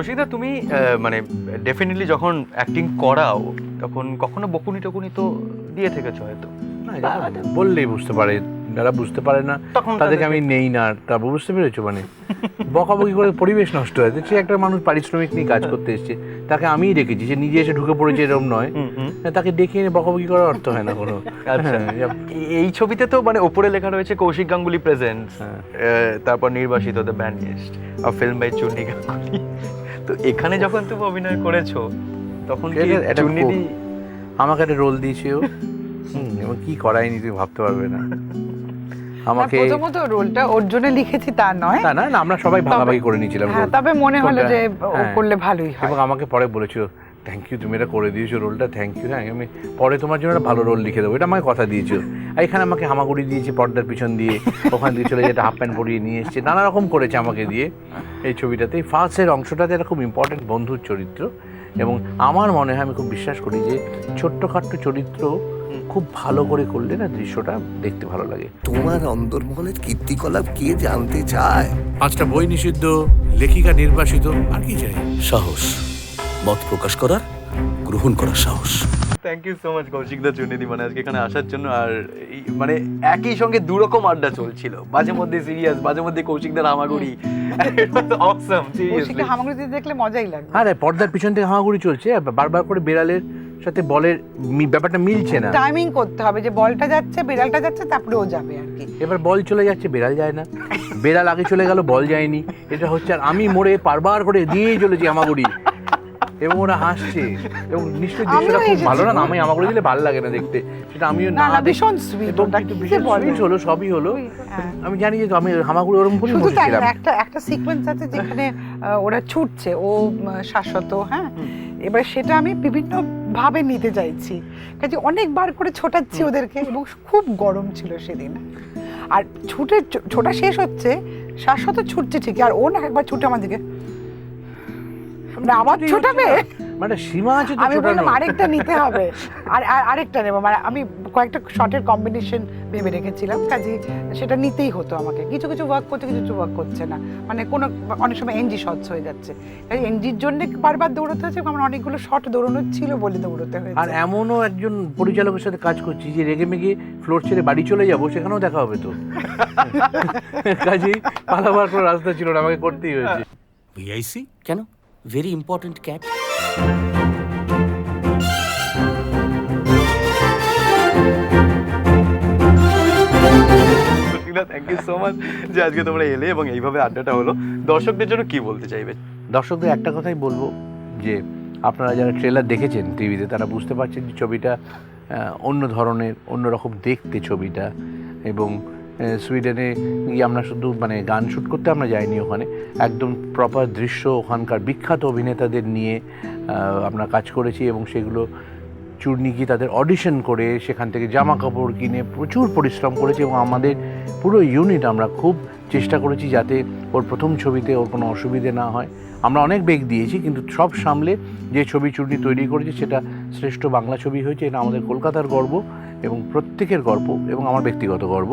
কৌশিকদা তুমি মানে ডেফিনেটলি যখন অ্যাক্টিং করাও তখন কখনো বকুনি টকুনি তো দিয়ে থেকেছো হয়তো? বললেই বুঝতে পারে যারা বুঝতে পারে না তাদেরকে আমি নেই না তারপর বুঝতে পেরেছ মানে? বকাবকি করে পরিবেশ নষ্ট হয় সে একটা মানুষ পারিশ্রমিক নিয়ে কাজ করতে এসছে তাকে আমিই রেখেছি সে নিজে এসে ঢুকে পড়েছে এরকম নয়। তাকে ডেকে এনে বকাবকি করার অর্থ হয় না কোনো। আচ্ছা। হ্যাঁ, এই ছবিতে তো মানে ওপরে লেখা রয়েছে কৌশিক গাঙ্গুলি প্রেজেন্ট হ্যাঁ। তারপর নির্বাসিত দ্য ব্যান্ডিস্ট আর ফিল্ম বাই চুন্নি গাঙ্গুলি। তো এখানে যখন তুমি অভিনয় করেছ তখন কি আমাকে একটা রোল দিয়েছে ও হুম, এবং কি করায়নি তুমি ভাবতে পারবে না। আমাকে প্রথমত রোলটা ওর জন্য লিখেছি তা নয়। না না আমরা সবাই ভাগাভাগি করে নিয়েছিলাম হ্যাঁ তবে মনে হলো যে ও হ্যাঁ। করলে ভালোই হয়। এবং আমাকে পরে বলেছিল থ্যাংক ইউ তুমি এটা করে দিয়েছ রোলটা থ্যাংক ইউ হ্যাঁ আমি পরে তোমার জন্য একটা ভালো রোল লিখে দেবো। এটা আমাকে কথা দিয়েছ আর এখানে আমাকে হামাগুড়ি দিয়েছে পর্দার পিছন দিয়ে। ওখান দিয়ে চলে যেতে হাফ প্যান্ট পরিয়ে নিয়ে এসছে। নানা রকম করেছে আমাকে দিয়ে এই ছবিটাতে। এই ফার্স্টের অংশটাতে একটা খুব ইম্পর্টেন্ট বন্ধুর চরিত্র এবং আমার মনে হয় আমি খুব বিশ্বাস করি যে ছোট্টখাট্ট চরিত্র খুব ভালো করে করলে না দৃশ্যটা দেখতে ভালো লাগে। তোমার অন্দরমহলের কীর্তিকলাপ কে জানতে চায়? পাঁচটা বই নিষিদ্ধ লেখিকা নির্বাসিত আর কি চাই? সাহস। মত প্রকাশ করার গ্রহণ করার সাহস। Thank you so much Kaushik da চুনিদি মানে আজকে এখানে আসার জন্য। আর মানে একই সঙ্গে দুরকম আড্ডা চলছিল। মাঝে মধ্যে সিরিয়াস মাঝে মধ্যে কৌশিক দার হামাগুড়ি। অসম কৌশিককে হামাগুড়ি দেখলে মজাই লাগবে। আরে পর্দার পিছন থেকে হামাগুড়ি চলছে বারবার করে বিড়ালের সাথে বলের ব্যাপারটা মিলছে না। টাইমিং করতে হবে যে বলটা যাচ্ছে বিড়ালটা যাচ্ছে তারপরে ও যাবে আর কি। এবার বল চলে যাচ্ছে বেড়াল যায় না। বেড়াল আগে চলে গেল বল যায়নি। এটা হচ্ছে আর আমি মোড়ে বারবার করে দিয়েই চলেছি আমাগুড়ি এবং ওরা হাসছে এবং নিশ্চয়ই দৃশ্যটা খুব ভালো না আমি আমাগুড়ি দিলে ভালো লাগে না দেখতে। সেটা আমিও না ভীষণ সুইট ভীষণ হলো সবই হলো। হ্যাঁ। আমি জানি যে আমি হামাগুড়ি ওরকম করেই শুধু তাই একটা একটা সিকোয়েন্স আছে যেখানে ওরা ছুটছে ও শাশ্বত হ্যাঁ? এবার সেটা আমি বিভিন্ন ভাবে নিতে চাইছি। কাজে অনেকবার করে ছোটাচ্ছি ওদেরকে এবং খুব গরম ছিল সেদিন। আর ছুটে ছোটা শেষ হচ্ছে শাশ্বত ছুটছে ঠিকই আর ও না একবার ছুটে আমার দিকে মানে ছুটেই ছোটাবে? মানে সীমা আছে তো আমি বললাম আরেকটা নিতে হবে। আর আর- আরেকটা নেব। মানে আমি কয়েকটা শর্টের কম্বিনেশন ভেবে রেখেছিলাম কাজে সেটা নিতেই হতো আমাকে। কিছু কিছু ওয়ার্ক করতে কিছু কিছু ওয়ার্ক করছে না। মানে কোনো অনেক সময় এনজি শর্টস হয়ে যাচ্ছে। কাজে এনজির জন্য বারবার দৌড়তে হচ্ছে আমার অনেকগুলো শর্ট দৌড়ানোর ছিল বলে দৌড়তে আর এমনও একজন পরিচালকের সাথে কাজ করছি যে রেগে মেগে ফ্লোর ছেড়ে বাড়ি চলে যাব সেখানেও দেখা হবে তো। কাজেই পালাবার কোনো রাস্তা ছিল না আমাকে করতেই হয়েছে। ভিআইসি কেন? Very important cat thank you so much যে আজকে তোমরা এলে এবং এইভাবে আড্ডাটা হলো। দর্শকদের জন্য কি বলতে চাইবে? দর্শকদের একটা কথাই বলব যে আপনারা যারা ট্রেলার দেখেছেন টিভিতে তারা বুঝতে পারছেন যে ছবিটা আহ, অন্য ধরনের অন্যরকম দেখতে ছবিটা এবং সুইডেনে গিয়ে আমরা শুধু মানে গান শ্যুট করতে আমরা যাইনি ওখানে। একদম প্রপার দৃশ্য ওখানকার বিখ্যাত অভিনেতাদের নিয়ে আমরা কাজ করেছি এবং সেগুলো চূর্ণি কি তাদের অডিশন করে সেখান থেকে জামা কাপড় কিনে প্রচুর পরিশ্রম করেছি এবং আমাদের পুরো ইউনিট আমরা খুব চেষ্টা করেছি যাতে ওর প্রথম ছবিতে ওর কোনো অসুবিধে না হয়। আমরা অনেক বেগ দিয়েছি, কিন্তু সব সামলে যে ছবি চূর্ণি তৈরি করেছি সেটা শ্রেষ্ঠ বাংলা ছবি হয়েছে, এটা আমাদের কলকাতার গর্ব এবং প্রত্যেকের গর্ব এবং আমার ব্যক্তিগত গর্ব।